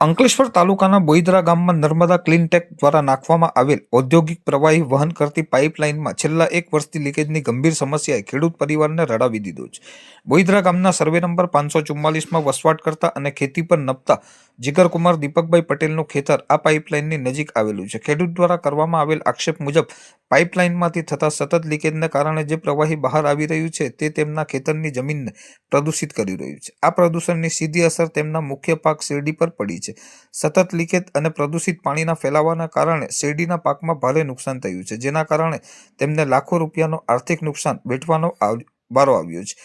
અંકલેશ્વર તાલુકાના બોઈદરા ગામમાં નર્મદા ક્લીનટેક દ્વારા નાખવામાં આવેલ ઔદ્યોગિક પ્રવાહી વહન કરતી પાઇપલાઇનમાં છેલ્લા એક વર્ષથી લીકેજની ગંભીર સમસ્યાએ ખેડૂત પરિવારને રડાવી દીધો છે. બોઈદરા ગામના સર્વે નંબર પાંચસો ચુમ્માલીસમાં વસવાટ કરતા અને ખેતી પર નપતા જીગરકુમાર દીપકભાઈ પટેલનું ખેતર આ પાઇપલાઇનની નજીક આવેલું છે. ખેડૂત દ્વારા કરવામાં આવેલ આક્ષેપ મુજબ પાઇપલાઇનમાંથી થતા સતત લીકેજને કારણે જે પ્રવાહી બહાર આવી રહ્યું છે તે તેમના ખેતરની જમીનને પ્રદૂષિત કરી રહ્યું છે. આ પ્રદૂષણની સીધી અસર તેમના મુખ્ય પાક શેરડી પર પડી છે. સતત લીકેજ અને પ્રદૂષિત પાણીના ફેલાવાના કારણે શેરડીના પાકમાં ભારે નુકસાન થયું છે, જેના કારણે તેમને લાખો રૂપિયાનો આર્થિક નુકસાન વેઠવાનો વારો આવ્યો છે.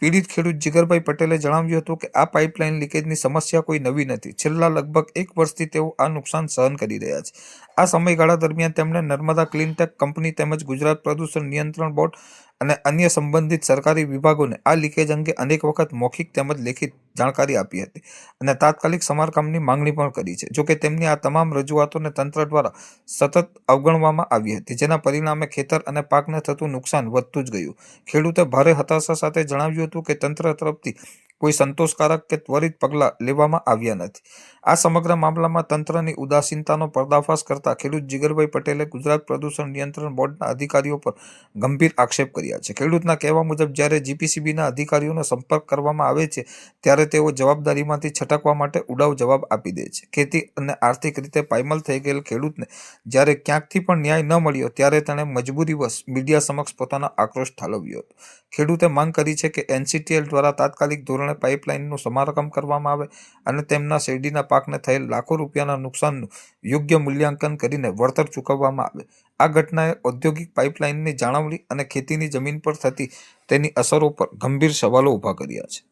પીડિત ખેડૂત જીગરભાઈ પટેલે જણાવ્યું હતું કે આ પાઇપલાઇન લીકેજની સમસ્યા કોઈ નવી નથી. છેલ્લા લગભગ એક વર્ષથી તેઓ આ નુકસાન સહન કરી રહ્યા છે. આ સમયગાળા દરમિયાન તેમણે નર્મદા ક્લીનટેક કંપની તેમજ ગુજરાત પ્રદૂષણ નિયંત્રણ બોર્ડ અને અન્ય સંબંધિત સરકારી વિભાગોને આ લીકેજ અંગે અનેક વખત મૌખિક તેમજ લેખિત જાણકારી આપી હતી અને તાત્કાલિક સમારકામની માંગણી પણ કરી છે. જોકે તેમની આ તમામ રજૂઆતોને તંત્ર દ્વારા સતત અવગણવામાં આવી હતી, જેના પરિણામે ખેતર અને પાકને થતું નુકસાન વધતું જ ગયું. ખેડૂતે ભારે હતાશા સાથે જણાવ્યું હતું કે તંત્ર તરફથી કોઈ સંતોષકારક કે ત્વરિત પગલાં લેવામાં આવ્યા નથી. આ સમગ્ર મામલામાં તંત્રની ઉદાસીનતાનો પર્દાફાશ કરતા ખેડૂત જીગરભાઈ પટેલે ગુજરાત પ્રદૂષણ નિયંત્રણ બોર્ડના અધિકારીઓ પર ગંભીર આક્ષેપ કર્યા છે. ખેડૂતના કહેવા મુજબ, જ્યારે જીપીસીબીના અધિકારીઓનો સંપર્ક કરવામાં આવે છે, ત્યારે તેઓ જવાબદારીમાંથી છટકવા માટે ઉડાવ જવાબ આપી દે છે. ખેતી અને આર્થિક રીતે પાયમલ થઈ ગયેલ ખેડૂતને જ્યારે ક્યાંકથી પણ ન્યાય ન મળ્યો, ત્યારે તેણે મજબૂરીવશ મીડિયા સમક્ષ પોતાનો આક્રોશ ઠાલવ્યો હતો. ખેડૂતે માંગ કરી છે કે એનસીટીએલ દ્વારા તાત્કાલિક ધોરણે પાઇપલાઇનનું સમારકામ કરવામાં આવે અને તેમના શેરડીના પાકને થયેલ લાખો રૂપિયાના નુકસાનનું યોગ્ય મૂલ્યાંકન કરીને વળતર ચૂકવવામાં આવે. આ ઘટનાએ ઔદ્યોગિક પાઇપલાઇનની જાળવણી અને ખેતીની જમીન પર થતી તેની અસરો પર ગંભીર સવાલો ઊભા કર્યા છે.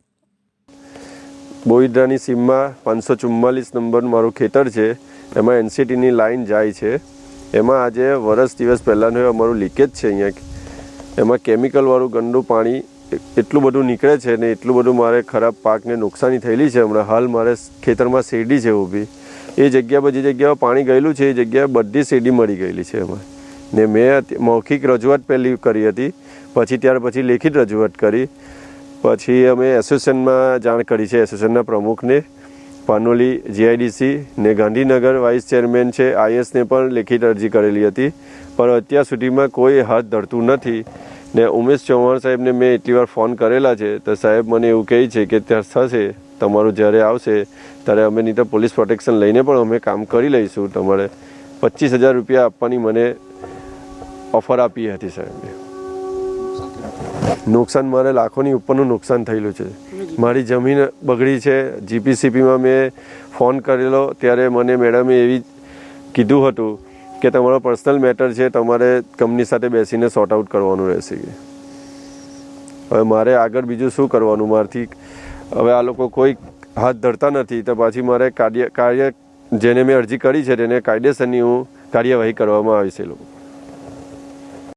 બોઈદરાની સીમમાં પાંચસો ચુમ્માલીસ નંબરનું મારું ખેતર છે. એમાં એનસીટીની લાઈન જાય છે. એમાં આજે વરસ દિવસ પહેલાંનું અમારું લીકેજ છે અહીંયા. એમાં કેમિકલવાળું ગંદુ પાણી એટલું બધું નીકળે છે ને એટલું બધું મારે ખરાબ પાકને નુકસાની થયેલી છે હમણાં. હાલ મારે ખેતરમાં શેરડી છે ઊભી. એ જગ્યા પર જે જગ્યાએ પાણી ગયેલું છે, એ જગ્યાએ બધી શેરડી મળી ગયેલી છે એમાં ને મેં મૌખિક રજૂઆત પહેલી કરી હતી, પછી ત્યાર પછી લેખિત રજૂઆત કરી. પછી અમે એસોસિએશનમાં જાણ કરી છે, એસોસિએશનના પ્રમુખને. પાનોલી જીઆઈડીસી ને ગાંધીનગર વાઇસ ચેરમેન છે આઈએસને પણ લેખિત અરજી કરેલી હતી. પણ અત્યાર સુધીમાં કોઈ હાથ ધરતું નથી. ને ઉમેશ ચૌહાણ સાહેબને મેં એટલી વાર ફોન કરેલા છે, તો સાહેબ મને એવું કહે છે કે ત્યાં થશે, તમારું જ્યારે આવશે, ત્યારે અમે નહીં તો પોલીસ પ્રોટેક્શન લઈને પણ અમે કામ કરી લઈશું. તમારે પચીસ હજાર રૂપિયા આપવાની મને ઓફર આપી હતી સાહેબે. નુકસાન મારે લાખોની ઉપરનું નુકસાન થયેલું છે. મારી જમીન બગડી છે. જીપીસીપીમાં મેં ફોન કરેલો, ત્યારે મને મેડમે એવી કીધું હતું કે તમારો પર્સનલ મેટર છે, તમારે કંપની સાથે બેસીને સોર્ટ આઉટ કરવાનું રહેશે હવે મારે આગળ બીજું શું કરવાનું? મારથી હવે આ લોકો કોઈ હાથ ધરતા નથી, તો પાછી મારે કાર્ય કાર્ય જેને મેં અરજી કરી છે, તેને કાયદેસરની હું કાર્યવાહી કરવામાં આવી છે લોકો.